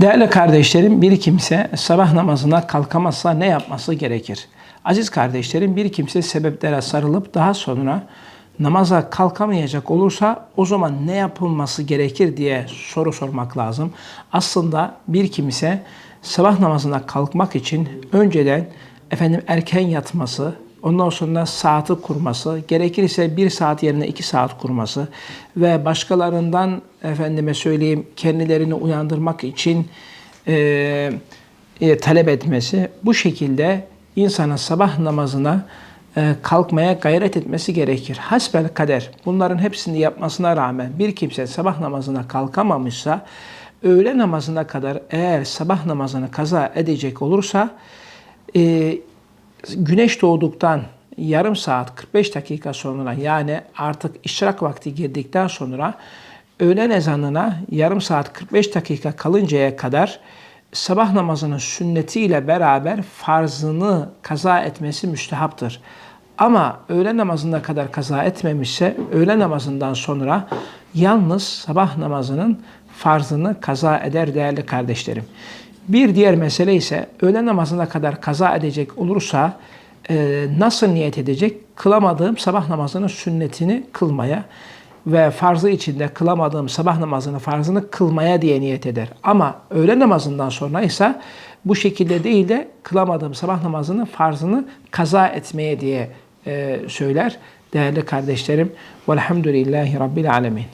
Değerli kardeşlerim, bir kimse sabah namazına kalkamazsa ne yapması gerekir? Aziz kardeşlerim, bir kimse sebeplere sarılıp daha sonra namaza kalkamayacak olursa o zaman ne yapılması gerekir diye soru sormak lazım. Aslında bir kimse sabah namazına kalkmak için önceden efendim erken yatması, Ondan sonra saati kurması, gerekirse bir saat yerine iki saat kurması ve başkalarından efendime söyleyeyim kendilerini uyandırmak için e, e, talep etmesi, bu şekilde insana sabah namazına e, kalkmaya gayret etmesi gerekir. Hasbel kader bunların hepsini yapmasına rağmen bir kimse sabah namazına kalkamamışsa öğle namazına kadar eğer sabah namazını kaza edecek olursa e, güneş doğduktan yarım saat 45 dakika sonra yani artık işrak vakti girdikten sonra öğlen ezanına yarım saat 45 dakika kalıncaya kadar sabah namazının sünnetiyle beraber farzını kaza etmesi müstehaptır. Ama öğle namazına kadar kaza etmemişse öğle namazından sonra yalnız sabah namazının farzını kaza eder değerli kardeşlerim. Bir diğer mesele ise öğle namazına kadar kaza edecek olursa e, nasıl niyet edecek? Kılamadığım sabah namazının sünnetini kılmaya ve farzı içinde kılamadığım sabah namazının farzını kılmaya diye niyet eder. Ama öğle namazından sonra ise bu şekilde değil de kılamadığım sabah namazının farzını kaza etmeye diye e, söyler. Değerli kardeşlerim, velhamdülillahi rabbil alemin.